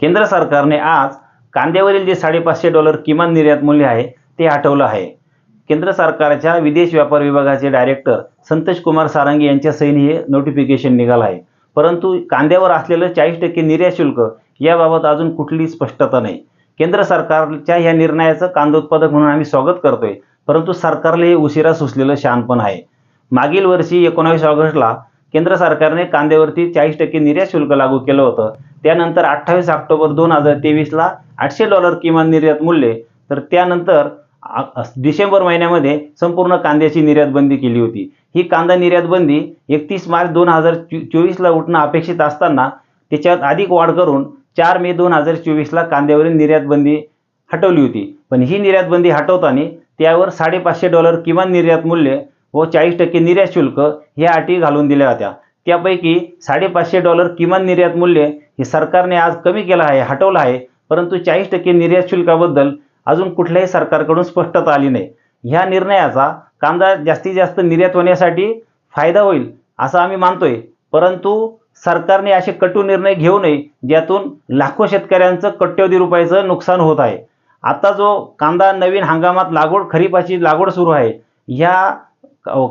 केंद्र सरकारने आज कांद्यावरील जे साडेपाचशे डॉलर किमान निर्यात मूल्य आहे ते हटवलं आहे. केंद्र सरकारच्या विदेश व्यापार विभागाचे डायरेक्टर संतोष कुमार सारंगी यांच्या सैनी हे नोटिफिकेशन निघालं आहे. परंतु कांद्यावर असलेलं चाळीस टक्के निर्यात शुल्क याबाबत अजून कुठली स्पष्टता नाही. केंद्र सरकारच्या या निर्णयाचं कांदा उत्पादक म्हणून आम्ही स्वागत करतोय परंतु सरकारला हे उशिरा सुचलेलं शहाणपण आहे. मागील वर्षी एकोणावीस ऑगस्टला केंद्र सरकारने कांद्यावरती चाळीस टक्के निर्यात शुल्क लागू केलं होतं. त्यानंतर अठ्ठावीस ऑक्टोबर दोन हजार तेवीसला आठशे डॉलर किमान निर्यात मूल्य तर त्यानंतर डिसेंबर महिन्यामध्ये संपूर्ण कांद्याची निर्यात बंदी केली होती. ही कांदा निर्यात बंदी एकतीस मार्च दोन हजार चोवीसला उठणं अपेक्षित असताना त्याच्यात अधिक वाढ करून चार मे दोन हजार चोवीसला कांद्यावरील निर्यात बंदी हटवली होती. पण ही निर्यात बंदी हटवताना त्यावर साडेपाचशे डॉलर किमान निर्यात मूल्य व चाळीस टक्के निर्यात शुल्क ह्या अटी घालून दिल्या होत्या. त्यापैकी साडेपाचशे डॉलर किमान निर्यात मूल्य हे सरकारने आज कमी केलं आहे हटवलं आहे. परंतु चाळीस टक्के निर्यात शुल्काबद्दल अजून कुठल्याही सरकारकडून स्पष्टता आली नाही. ह्या निर्णयाचा कांदा जास्तीत जास्त निर्यात होण्यासाठी फायदा होईल असं आम्ही मानतोय. परंतु सरकारने असे कटू निर्णय घेऊ नये ज्यातून लाखो शेतकऱ्यांचं कट्यवधी रुपयाचं नुकसान होत आहे. आता जो कांदा नवीन हंगामात लागवड खरीपाची लागवड सुरू आहे ह्या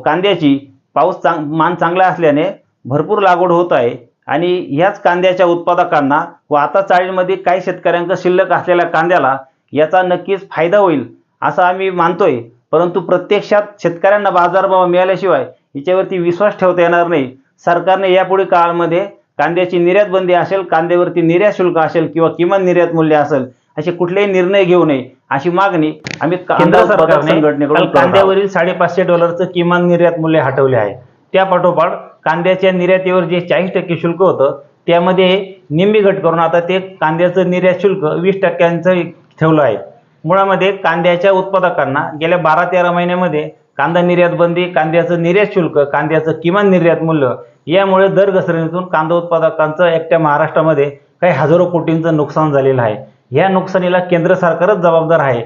कांद्याची पाऊस चांग मान चांगला असल्याने भरपूर लागवड होत आहे. आणि ह्याच कांद्याच्या उत्पादकांना व आता चाळीमध्ये काही शेतकऱ्यांचा शिल्लक असलेल्या कांद्याला याचा नक्कीच फायदा होईल असं आम्ही मानतोय. परंतु प्रत्यक्षात शेतकऱ्यांना बाजारभाव मिळाल्याशिवाय याच्यावरती विश्वास ठेवता येणार नाही. सरकारने यापुढे काळामध्ये कांद्याची निर्यात बंदी असेल कांद्यावरती निर्यात शुल्क असेल किंवा किमान निर्यात मूल्य असेल असे कुठलेही निर्णय घेऊ नये अशी मागणी आम्ही केंद्र सरकारने संघटनेकडून कांद्यावरील साडेपाचशे डॉलरचं किमान निर्यात मूल्य हटवले आहे. त्या पाठोपाठ कांद्याच्या निर्यातीवर जे चाळीस टक्के शुल्क होतं त्यामध्ये निम्मी घट करून आता ते कांद्याचं निर्यात शुल्क वीस टक्क्यांचं ठेवलं आहे. मुळामध्ये कांद्याच्या उत्पादकांना गेल्या बारा तेरा महिन्यामध्ये कांदा निर्यात बंदी कांद्याचं निर्यात शुल्क कांद्याचं किमान निर्यात मूल्य यामुळे दर घसरणीतून कांदा उत्पादकांचं एकट्या महाराष्ट्रामध्ये काही हजारो कोटींचं नुकसान झालेलं आहे. या नुकसानीला केंद्र सरकारच जबाबदार आहे.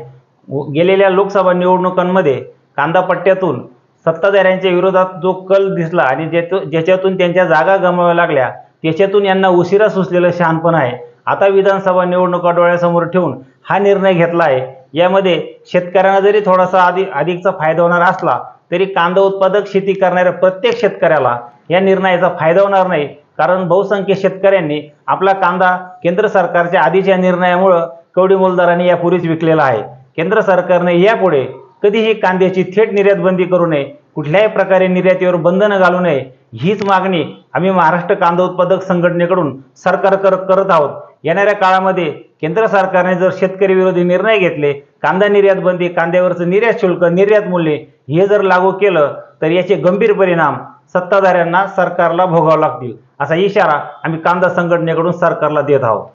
गेलेल्या लोकसभा निवडणुकांमध्ये कांदा पट्ट्यातून सत्ताधाऱ्यांच्या विरोधात जो कल दिसला आणि ज्यातू- ज्याच्यातून त्यांच्या जागा गमवाव्या लागल्या त्याच्यातून यांना उशिरा सुचलेलं शहाणपण आहे. आता विधानसभा निवडणुका डोळ्यासमोर ठेवून हा निर्णय घेतला आहे यामध्ये शेतकऱ्यांना जरी थोडासा अधिक अधिकचा फायदा होणार असला तरी कांदा उत्पादक शेती करणाऱ्या प्रत्येक शेतकऱ्याला या निर्णयाचा फायदा होणार नाही. कारण बहुसंख्य शेतकऱ्यांनी आपला कांदा केंद्र सरकारच्या आधीच्या निर्णयामुळं कवडी मोलदारांनी यापूर्वीच विकलेला आहे. केंद्र सरकारने यापुढे कधीही कांद्याची थेट निर्यात बंदी करू नये. कुठल्याही प्रकारे निर्यातीवर बंधनं घालू नये. हीच मागणी आम्ही महाराष्ट्र कांदा उत्पादक संघटनेकडून सरकार कर करत आहोत. येणाऱ्या काळामध्ये केंद्र सरकारने जर शेतकरी विरोधी निर्णय घेतले कांदा निर्यात बंदी कांद्यावरचं निर्यात शुल्क निर्यात मूल्य हे जर लागू केलं तर याचे गंभीर परिणाम सत्ताधाऱ्यांना सरकारला भोगावे लागतील. असा इशारा आम्ही कांदा संघटनेकडून सरकारला देत आहोत.